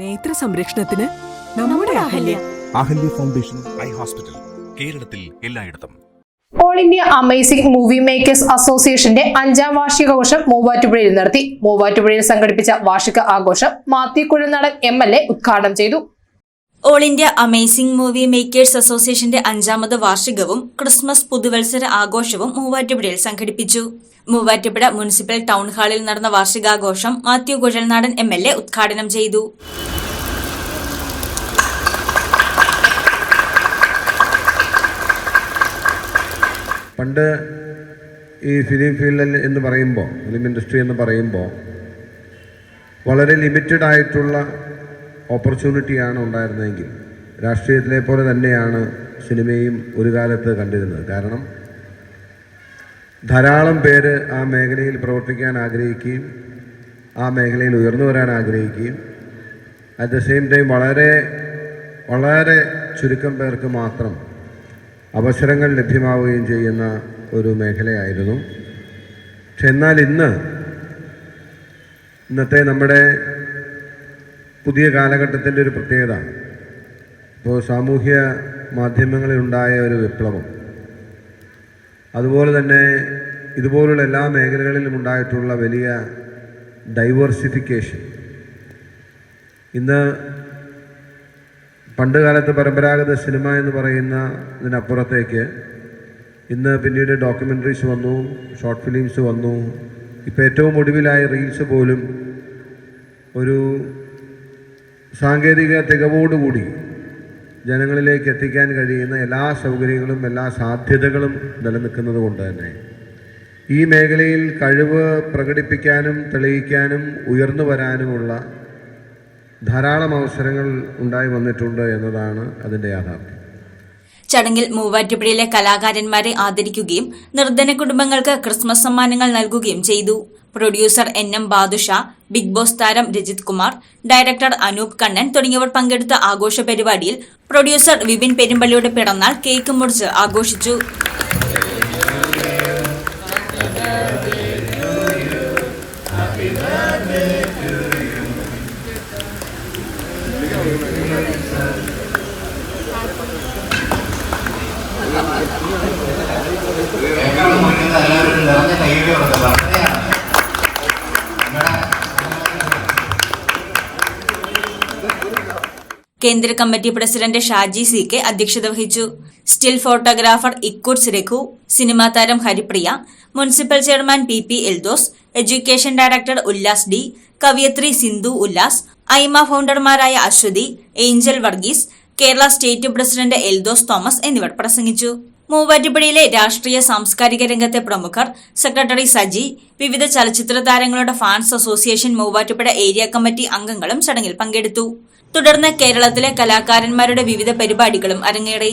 നേത്ര സംരക്ഷണത്തിന് നമ്മുടെ Ahalya. Ahalya foundation eye hospital കേരളത്തിൽ എല്ലായിടത്തും. All India amazing movie makers അസോസിയേഷന്റെ അഞ്ചാം വാർഷികാഘോഷം മൂവാറ്റുപുഴയിൽ നടത്തി. മൂവാറ്റുപുഴയിൽ സംഘടിപ്പിച്ച വാർഷിക ആഘോഷം Mathew Kuzhalnadan M L A ഉദ്ഘാടനം ചെയ്തു. All India amazing movie makers അസോസിയേഷന്റെ അഞ്ചാമത് വാർഷികവും ക്രിസ്മസ് പുതുവത്സര ആഘോഷവും മൂവാറ്റുപുഴയിൽ സംഘടിപ്പിച്ചു. മൂവാറ്റുപുഴ മുനിസിപ്പൽ ടൗൺ ഹാളിൽ നടന്ന വാർഷികാഘോഷം Mathew Kuzhalnadan M L A ഉദ്ഘാടനം ചെയ്തു. പണ്ട് ഈ ഫിലിം ഫീൽഡിൽ എന്ന് പറയുമ്പോൾ ഫിലിം ഇൻഡസ്ട്രി എന്ന് പറയുമ്പോൾ വളരെ ലിമിറ്റഡ് ആയിട്ടുള്ള ഓപ്പർച്യൂണിറ്റിയാണ് ഉണ്ടായിരുന്നതെങ്കിൽ രാഷ്ട്രീയത്തിലെ പോലെ തന്നെയാണ് സിനിമയും ഒരു കാലത്ത് കണ്ടിരുന്നത്. കാരണം ധാരാളം പേര് ആ മേഖലയിൽ പ്രവർത്തിക്കാൻ ആഗ്രഹിക്കുകയും ആ മേഖലയിൽ ഉയർന്നു വരാൻ ആഗ്രഹിക്കുകയും അറ്റ് ദ സെയിം ടൈം വളരെ വളരെ ചുരുക്കം പേർക്ക് മാത്രം അവസരങ്ങൾ ലഭ്യമാവുകയും ചെയ്യുന്ന ഒരു മേഖലയായിരുന്നു. പക്ഷെ എന്നാൽ ഇന്ന് ഇന്നത്തെ നമ്മുടെ പുതിയ കാലഘട്ടത്തിന്റെ ഒരു പ്രത്യേകത. ഇപ്പോൾ സാമൂഹ്യ മാധ്യമങ്ങളിലുണ്ടായ ഒരു വിപ്ലവം. അതുപോലെ തന്നെ ഇതുപോലുള്ള എല്ലാ മേഖലകളിലും ഉണ്ടായിട്ടുള്ള വലിയ ഡൈവേഴ്സിഫിക്കേഷൻ ഇന്ന് പണ്ട് കാലത്ത് പരമ്പരാഗത സിനിമ എന്ന് പറയുന്ന ഇതിനപ്പുറത്തേക്ക് ഇന്ന് പിന്നീട് ഡോക്യുമെന്ററീസ് വന്നു ഷോർട്ട് ഫിലിംസ് വന്നു. ഇപ്പോൾ ഏറ്റവും ഒടുവിലായ റീൽസ് പോലും ഒരു സാങ്കേതിക തികവോടുകൂടി ജനങ്ങളിലേക്ക് എത്തിക്കാൻ കഴിയുന്ന എല്ലാ സൗകര്യങ്ങളും എല്ലാ സാധ്യതകളും നിലനിൽക്കുന്നത് കൊണ്ട് തന്നെ. ഈ മേഖലയിൽ കഴിവ് പ്രകടിപ്പിക്കാനും തെളിയിക്കാനും ഉയർന്നു വരാനുമുള്ള ധാരാളം അവസരങ്ങൾ ഉണ്ടായി വന്നിട്ടുണ്ട് എന്നതാണ് അതിന്റെ യാഥാർത്ഥ്യം. ചടങ്ങിൽ മൂവാറ്റുപുഴയിലെ കലാകാരന്മാരെ ആദരിക്കുകയും നിർധന കുടുംബങ്ങൾക്ക് ക്രിസ്മസ് സമ്മാനങ്ങൾ നൽകുകയും ചെയ്തു. Producer N M Badusha big boss താരം രജിത് കുമാർ ഡയറക്ടർ അനൂപ് കണ്ണൻ തുടങ്ങിയവർ പങ്കെടുത്ത ആഘോഷ പരിപാടിയിൽ പ്രൊഡ്യൂസർ വിപിൻ പെരുമ്പള്ളിയുടെ പിറന്നാൾ കേക്ക് മുറിച്ച് ആഘോഷിച്ചു. കേന്ദ്ര committee president Shaji C K അധ്യക്ഷത വഹിച്ചു. സ്റ്റിൽ ഫോട്ടോഗ്രാഫർ ഇക്കുട്സ് രഘു സിനിമാ താരം Haripriya municipal chairman P P Eldhose education director Ullas D കവിയത്രി Sindhu Ullas AIMA ഫൗണ്ടർമാരായ അശ്വതി ഏഞ്ചൽ വർഗീസ് കേരള സ്റ്റേറ്റ് പ്രസിഡന്റ് എൽദോസ് തോമസ് എന്നിവർ പ്രസംഗിച്ചു. മൂവാറ്റുപുഴയിലെ രാഷ്ട്രീയ സാംസ്കാരിക രംഗത്തെ പ്രമുഖർ സെക്രട്ടറി സജി വിവിധ ചലച്ചിത്ര താരങ്ങളുടെ fans association Muvattupuzha area committee അംഗങ്ങളും ചടങ്ങിൽ പങ്കെടുത്തു. തുടർന്ന് കേരളത്തിലെ കലാകാരന്മാരുടെ വിവിധ പരിപാടികളും അരങ്ങേറി.